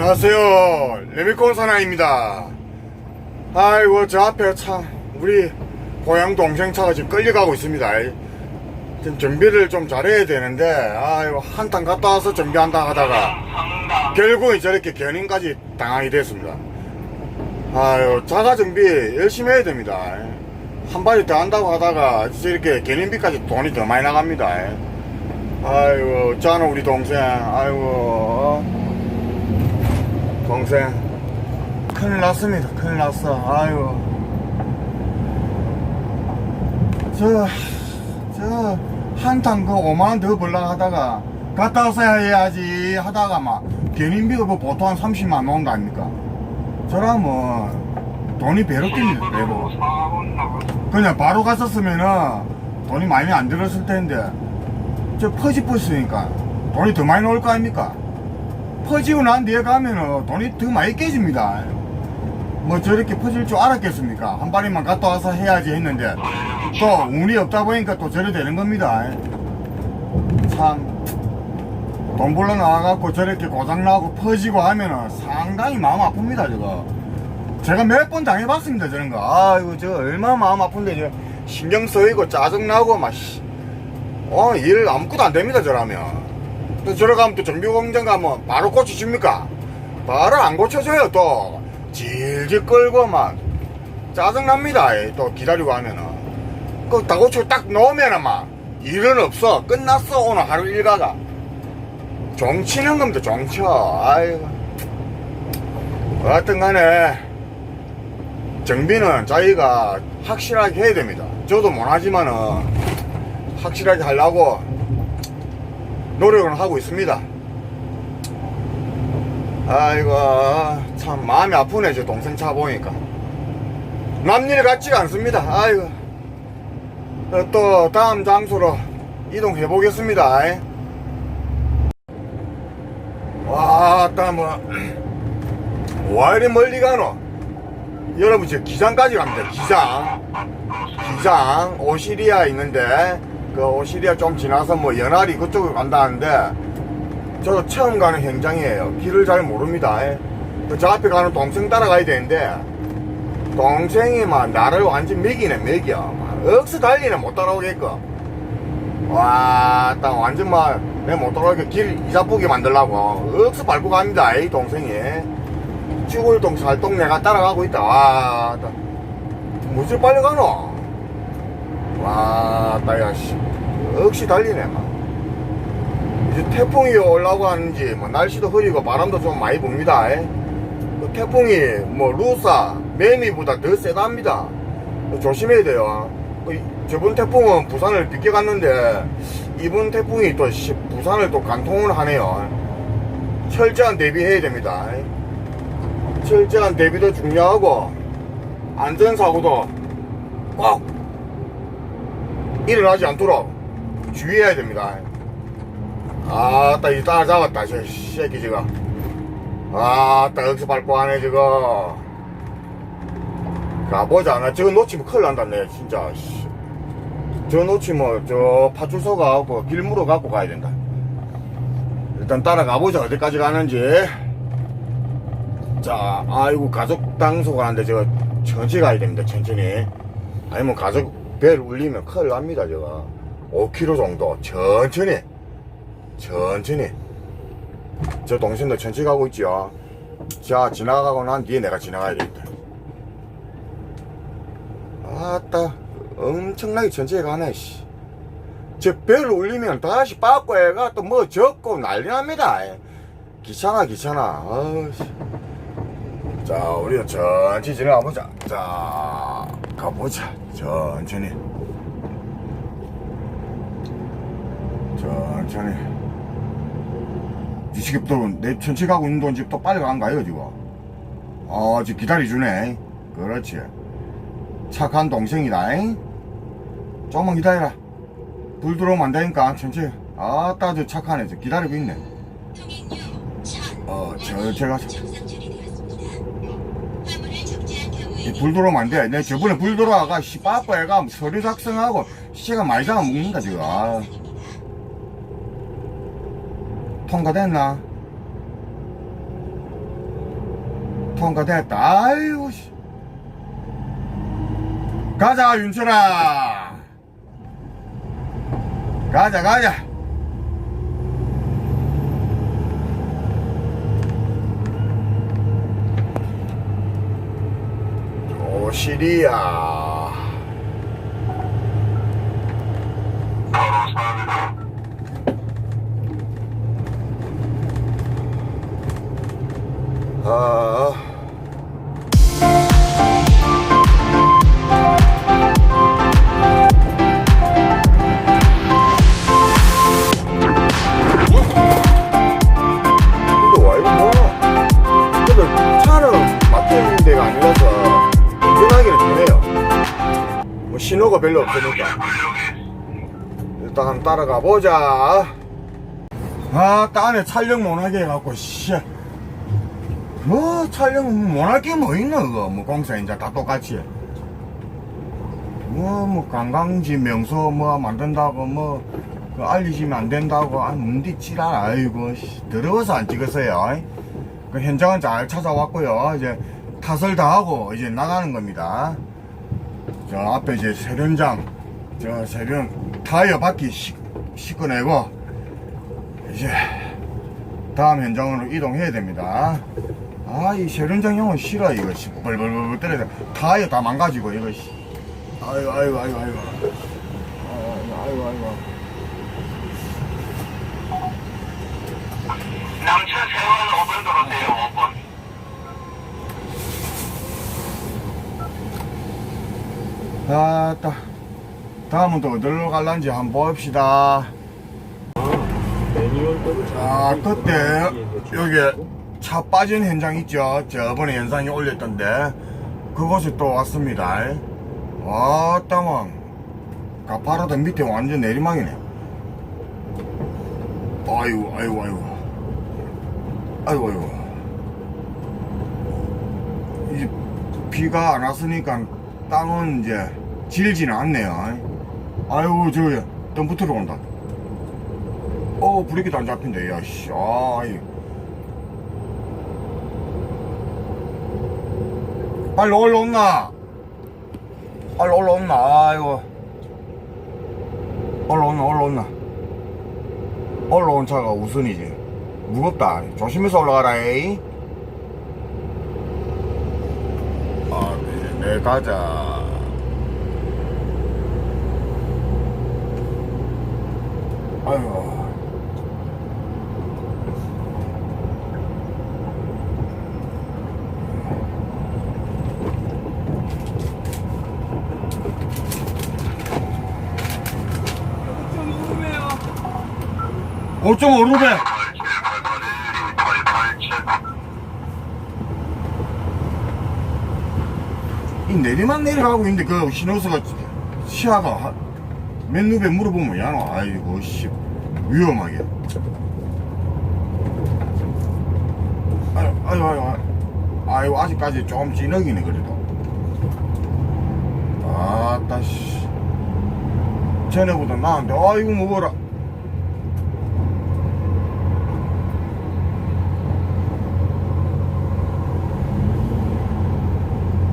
안녕하세요. 레미콘 사나입니다. 아이고, 저 앞에 참, 우리 고향 동생 차가 지금 끌려가고 있습니다. 지금 정비를 좀 잘해야 되는데, 아이고, 한탕 갔다 와서 정비한다 하다가, 결국은 저렇게 견인까지 당하게 됐습니다. 아유, 자가 정비 열심히 해야 됩니다. 한 발이 더 한다고 하다가, 저렇게 견인비까지 돈이 더 많이 나갑니다. 아이고, 저는 우리 동생, 아이고, 동생 큰일 났습니다. 큰일 났어. 아유. 저 저 한탕 그 5만원 더 벌라 하다가 갔다 와서 해야지 하다가 막 견인비가 뭐 보통 한 30만 나온 거 아닙니까 뭐 돈이 배로 뜁니다 배로. 그냥 바로 갔었으면은 돈이 많이 안 들었을 텐데. 저 퍼지버스니까 돈이 더 많이 나올 거 아닙니까 퍼지고 난 뒤에 가면은 돈이 더 많이 깨집니다. 뭐 저렇게 퍼질 줄 알았겠습니까? 한 발이만 갔다 와서 해야지 했는데 또 운이 없다 보니까 또 저래 되는 겁니다. 참 돈 벌러 나와갖고 저렇게 고장나고 퍼지고 하면은 상당히 마음 아픕니다 저거. 제가 몇 번 당해봤습니다 저런 거. 아이고 저 얼마나 마음 아픈데 저 신경 쓰이고 짜증나고 막 씨. 어, 일 아무것도 안 됩니다 저라면. 또 들어가면 또 정비공장 가면 바로 고쳐줍니까? 바로 안 고쳐줘요 또. 질질 끌고 막 짜증납니다. 이, 또 기다리고 하면은. 그다 고치고 딱 놓으면은 막 일은 없어. 끝났어 오늘 하루 일과가. 종치는 겁니다 종쳐. 아이고 어떤 간에 정비는 자기가 확실하게 해야 됩니다. 저도 못하지만은 확실하게 하려고 노력을 하고 있습니다. 아이고 참 마음이 아프네 저 동생 차 보니까 남일 같지가 않습니다. 아이고 어, 또 다음 장소로 이동해 보겠습니다. 와따 뭐와 이리 멀리 가노? 여러분 저 기장까지 갑니다. 기장 기장 오시리아 있는데 그 오시리아 좀 지나서 뭐 연알이 그쪽으로 간다는데 저도 처음 가는 행장이에요. 길을 잘 모릅니다. 그저 앞에 가는 동생 따라가야 되는데 동생이 막 나를 완전 먹이네 먹여. 막 억수 달리네 못 따라오게끔. 와, 딱 완전 막 내못 따라오게 길 이자쁘게 만들라고 억수 밟고 갑니다. 이 동생이. 쭈글동 살동 내가 따라가고 있다. 와, 딱 무지 빨리 가노? 와, 따야 씨. 역시 달리네, 막. 이제 태풍이 올라오고 하는지, 뭐, 날씨도 흐리고 바람도 좀 많이 붑니다. 에? 그 태풍이, 뭐, 루사, 매미보다 더 세답니다. 조심해야 돼요. 그 이- 저번 태풍은 부산을 비껴갔는데, 이번 태풍이 또 시- 부산을 또 관통을 하네요. 철저한 대비해야 됩니다. 에? 철저한 대비도 중요하고, 안전사고도 꼭 일어나지 않도록 주의해야 됩니다. 아따 이 따라 잡았다 저 새끼 지금. 아따 여기서 밟고 하네 지금 가보자. 나 저거 놓치면 큰일 난다네 진짜. 씨. 저거 놓치면 저 파출소 가고 길 물어 갖고 가야 된다. 일단 따라가보자. 어디까지 가는지. 자 아이고 가족 당소 가는데 저거 천천히 가야 됩니다 천천히. 아니면 가족 벨 울리면 큰일 납니다 저거. 5km 정도. 천천히. 천천히. 저 동생도 천천히 가고 있지요 자 지나가고 난 뒤에 내가 지나가야 되겠다. 아따 엄청나게 천천히 가네 씨. 저 벨을 울리면 다시 빠꾸 애가 또 뭐 적고 난리 납니다. 귀찮아 귀찮아. 어우, 씨. 자 우리가 천천히 지나가 보자. 자 가보자. 천천히. 천천히. 이 시급들은 내 천천히 가고 있는 동안 또 빨리 간가요 지금 어 지금 기다려주네. 그렇지. 착한 동생이다 잉? 조금만 기다려라. 불 들어오면 안 되니까 천천히. 아따 저 착하네 저 기다리고 있네. 어 천천히 가자. 이 불 들어오면 안 돼. 내 저번에 불 들어와가 씨 빠빠 애가 서류 작성하고 시간 많이 잡아 먹는다 지금. 아. 통과됐나? 통과됐다. 아이고, 씨. 가자, 윤철아. 가자, 가자. 오시리 뭐 신호가 별로 없으니까. 일단 한번 따라가 보자. 아, 딴에 촬영 못하게 해갖고, 씨. 뭐, 촬영 못할 게 뭐 있나, 그거. 뭐, 공사 이제 다 똑같이. 뭐, 뭐, 관광지 명소 뭐 만든다고, 뭐, 그 알리시면 안 된다고, 아, 뭔디 지랄, 아이고, 씨. 더러워서 안 찍었어요. 그 현장은 잘 찾아왔고요. 이제 탓을 다 하고, 이제 나가는 겁니다. 저 앞에 이제 세련장, 저 세련 타이어 바퀴 씻, 씻어내고, 이제 다음 현장으로 이동해야 됩니다. 아, 이 세련장 형은 싫어, 이거. 씨. 벌벌벌벌 때려서 타이어 다 망가지고, 이거. 씨. 아이고, 아이고, 아이고, 아이고. 아이고, 아이고, 아이고. 남천 세원 5번 도로세요 5번 아따. 다음은 또 어디로 갈란지 한번 봅시다. 아, 그때 여기 차 빠진 현장 있죠? 저번에 연상이 올렸던데 그곳에 또 왔습니다. 왔다만 가파르다 밑에 완전 내리막이네. 아이고, 아이고, 아이고. 아이고, 아이고. 이 비가 안 왔으니까 땅은 이제 질지는 않네요. 아이고, 저기 덤부터로 온다. 어, 브레이크도 안 잡힌다, 야, 씨. 아, 이. 빨리 올라온나? 빨리 올라온나? 아이고. 올라온나, 올라온나. 올라온 차가 우선이지. 무겁다. 조심해서 올라가라, 이. 아, 네, 네, 가자. 아이고. 어쩜 오르배? 887이 내리막 내려가고 있는데 그 신호수가 시야가 하- 맨눈에 물어보면 야노 아이고 씨 위험하게. 아유 아유 아유 아유. 아직까지 좀 찌르기네 그래도. 아따 씨. 쟤네보다 나은데 아이고 무거워라.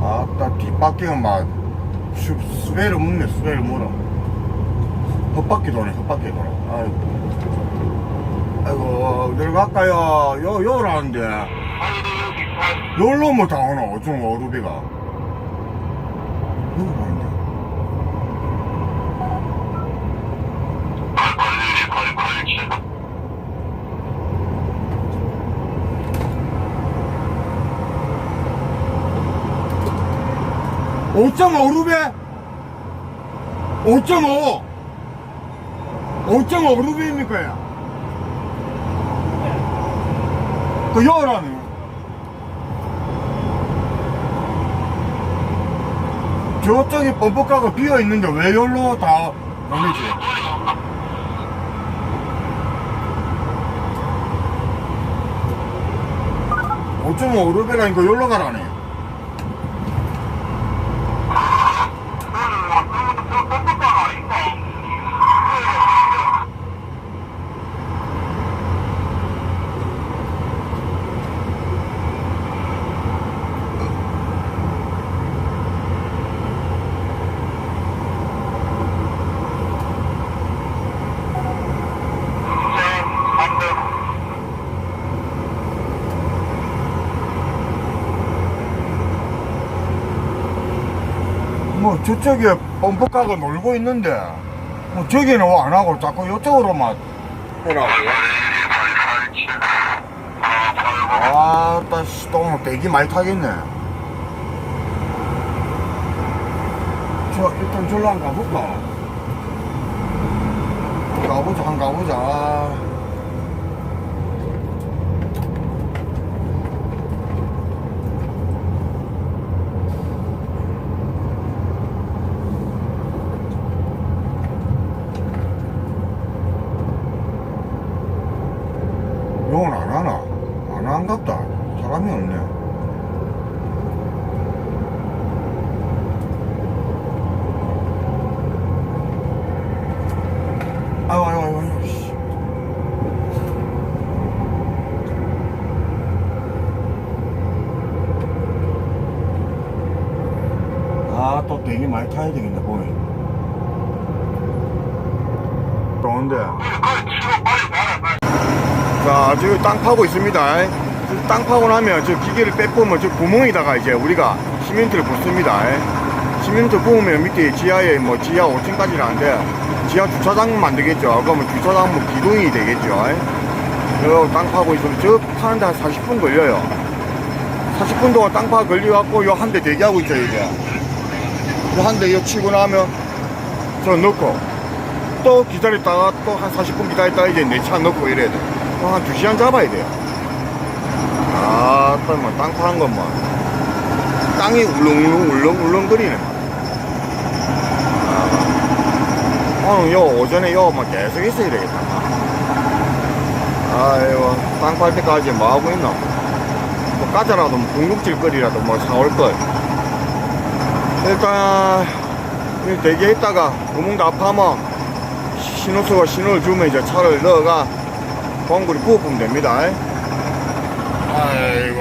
아따 뒷바퀴가 막 수, 스웨를 먹네 스웨를 물어 헛바퀴 도네 헛바퀴 돌아 아이고. 아이고 내려갈까요? 요 요라는데. 뭐다 오나 어쩜 어루비가. 요라는데? 881 887 5.5루베 5.5 5.5루베입니까 야? 그 요라네. 저쪽에 뻔뻑하고 비어있는데 왜 열로 다 가는지? 5.5루베라니까 열로 가라네 뭐 저쪽에 까고 놀고 있는데 뭐 저기는 왜 안 하고 자꾸 이쪽으로만 오라고. 아따 씨또 대기 많이 타겠네. 저 일단 저로 한 가볼까? 가보자 한 가보자 이건 안 하나? 안 한갑다. 사람이 없네. 아유, 아유, 아유, 아유, 씨. 아, 또 되게 많이 타야 되겠네, 보이. 더운데. 자, 지금 땅 파고 있습니다. 땅 파고 나면 저 기계를 빼보면 저 구멍에다가 이제 우리가 시멘트를 붓습니다. 시멘트 부으면 밑에 지하에 뭐 지하 5층까지는 안 돼. 지하 주차장 만들겠죠. 그러면 주차장 뭐 기둥이 되겠죠. 저땅 파고 있으면 저 파는데 한 40분 걸려요. 40분 동안 땅파 걸려갖고 요 한 대 대기하고 있죠, 이제. 요한대 이거 치고 나면 저 넣고 또 기다렸다가 또 한 40분 기다렸다가 이제 내 차 넣고 이래야 돼. 또한 2시간 잡아야 돼요. 아, 또 뭐, 땅 파는 건 뭐. 땅이 울렁울렁 울렁울렁 거리네. 아, 오늘 요, 오전에 요, 뭐, 계속 있어야 되겠다. 아이고, 땅 팔 때까지 뭐 하고 있노? 뭐, 까자라도, 뭐, 궁극질거리라도 뭐, 사올 걸. 일단, 이 대기했다가, 구멍 다 파면, 신호수가 신호를 주면 이제 차를 넣어가 공구리 부어보면 됩니다. 아이고,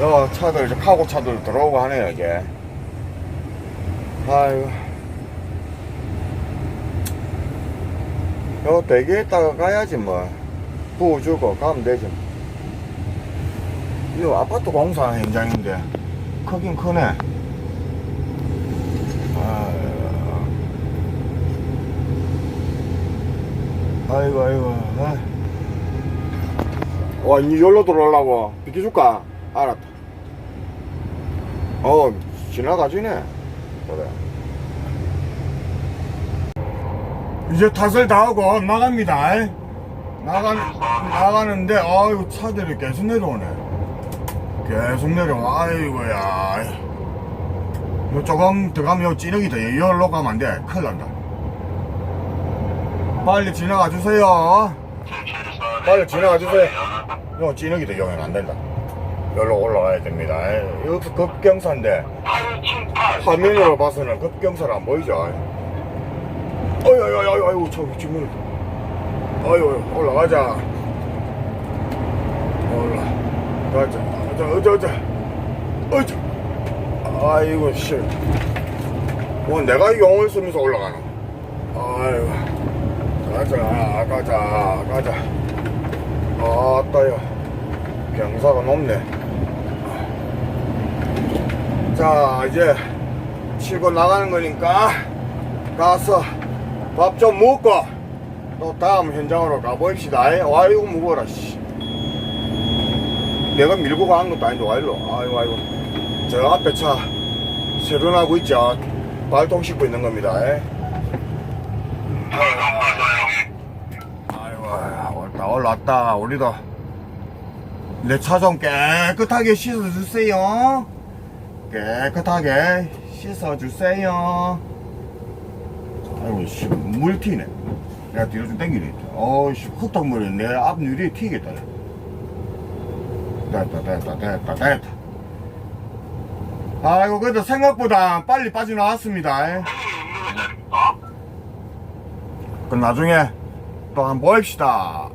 여 차들, 이제 카고 차들 들어오고 하네요, 이제. 아이고. 요 대기했다가 가야지, 뭐. 부어주고 가면 되지. 이 아파트 공사 현장인데, 크긴 크네. 아이고. 아이고 아이고 아. 와 이제 여기로 들어오려고. 비켜줄까? 알았다. 어 지나가지네. 그래. 이제 탓을 다 하고 나갑니다. 나가, 나가는데 아이고 차들이 계속 내려오네. 계속 내려와. 아이고야. 요 조금 더 가면 요 찌르기다 여기로 가면 안돼. 큰일 난다 빨리 지나가 주세요. 빨리 지나가 주세요. 요 진흙이도 용은 안 된다. 여기로 올라가야 됩니다. 여기 급경사인데 화면으로 봐서는 급경사를 안 보이죠. 어이, 어이, 어이, 어이, 어이, 저 지금 어이, 어이, 올라가자. 올라가자. 어자, 어자, 어자, 어자. 아이고 씨. 뭐 내가 용을 쓰면서 올라가나? 아이고. 가자, 가자, 가자. 아따요. 경사가 높네. 자, 이제 치고 나가는 거니까 가서 밥 좀 먹고 또 다음 현장으로 가봅시다. 아이고, 무거워라, 씨. 내가 밀고 가는 것도 아닌데, 와, 일로. 아이고, 아이고. 저 앞에 차 나고 있죠. 발통 싣고 있는 겁니다. 아이고 올랐다 우리도 내 차 좀 깨끗하게 씻어주세요. 깨끗하게 씻어주세요. 아이고 씨 물튀네. 내가 뒤로 좀 당기네. 어이씨 흙탕물이 내 앞 유리에 튀겠다. 됐다 됐다 됐다 됐다. 아이고 그래도 생각보다 빨리 빠져나왔습니다. 그럼 나중에 또 한번 봅시다.